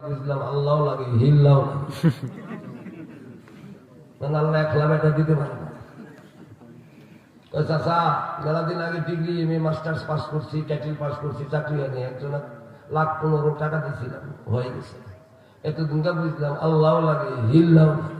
বুঝলাম আল্লাহ লাগে হিল্লাও লাগে। আল্লাহ একলা বেটা দিতে পারে না। কয় চাচা মেলা দিন আগে degree M A masters pass করছি পাস করছি চাকরি একজন লাখ পনেরো টাকা দিয়েছিলাম হয়ে গেছে। এত দিনটা বুঝলাম আল্লাহ লাগে হিল্লাও লাগে।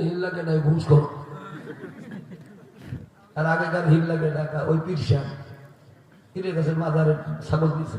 হিল্লাকে নাই ঘুষ করো আর আগেকার হিল্লাকে ডাকা ওই পিরসা পীরের কাছে মাজারে ছাগল দিয়েছে।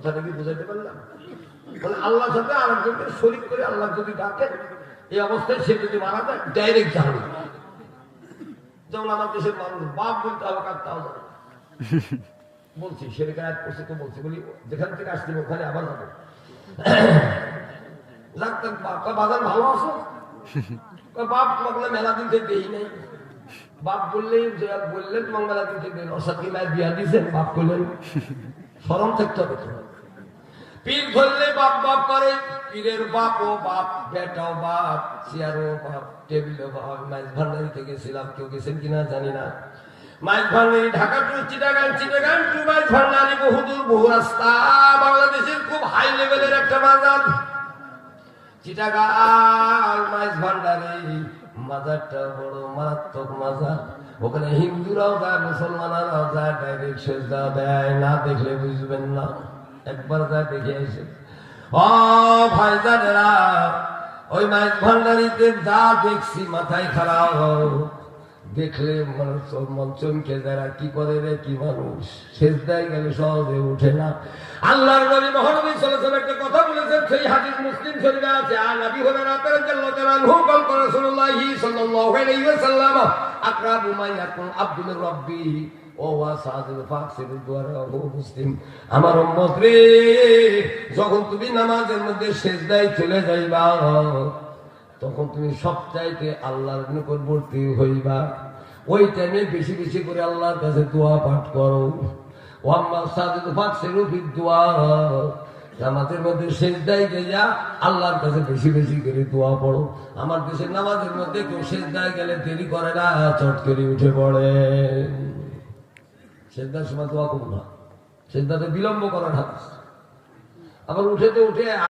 কথাটা কি বুঝাইতে পারলাম? মানে আল্লাহর সাথে আরেকজনকে শরীক করে আল্লাহ যদি ডাকেন এই অবস্থায় সে যদি মারা যায় ডাইরেক্ট জাহান্নাম। যেমন আমার দেশের মানুষ বাপ বলতে হবে কাঁদতে হবে বলছি সেটাকে এক করছি তো বলছি বলি যেখান থেকে আসছি ওখানে আবার যাব। কয়, বাজার ভালো আছো? বাপ তোমাকে মেলা দিন থেকে দেই নাই। বাপ বললেই বললেন মেলা দিন থেকে অর্থাৎ মায়ের বিয়া দিয়েছেন বাপ করলেন স্মরণ থাকতে হবে তোমার। পীর ধরলে বাপ বাপ করে। পীরের বাপও বাপ, বেটাও বাপ চেয়ারও বাপ, টেবিলও বাপ। মাইজ ভান্ডারি থেকে গেছিলাম, কেউ গেছেন কিনা জানি না। মাইজ ভান্ডারি ঢাকা টু চিটাগাং চিটাগাং টু মাইজ ভান্ডারি বহুদূর, বহু রাস্তা। বাংলাদেশের খুব হাই লেভেলের একটা বাজার চিটাগাং মাইজ ভান্ডারি মাজারটা বড় মারাত্মক মাজার। ওখানে হিন্দুরাও যায়, মুসলমানরাও যায় ডাইরেক্ট সেজদা দেয়। না দেখলে বুঝবেন না। একবার দেখে এসে। ও ভাইজানেরা, ওই মাইক ভান্ডারিতে যা দেখছি মাথায় খারাপ। দেখলে মন চমকে যারা কি করে রে, কি মানুষ? শেষ দেয় গেলে, সহজে উঠে না। আল্লাহর নবী মহানবী সাল্লাল্লাহু একটা কথা বলেছেন, সেই হাদিস মুসলিম শরীফে আছে, আর নবী হলেন আপনার জাল্লাল্লাহু আনহু কল করে রাসূলুল্লাহি সাল্লাল্লাহু আলাইহি ওয়াসাল্লাম, আকরাবু মা ইয়াকুন আব্দুল রাব্বি। আমার রে, যখন তুমি নামাজের মধ্যে সেজদায় চলে যাইবা, তখন তুমি সবচাইতে আল্লাহর নিকটবর্তী হইবা। ওই টাইমে বেশি বেশি করে আল্লাহর কাছে দোয়া পাঠ করো। নামাজের মধ্যে সেজদায় গিয়া আল্লাহর কাছে বেশি বেশি করে দোয়া পড়ো। আমার দেশের নামাজের মধ্যে কেউ সেজদায় গেলে দেরি করে না, চট করে উঠে পড়ে। সেজদার সময় দোয়া কবুল না। সেজদাতে বিলম্ব করার হাদিস আবার উঠেতে উঠে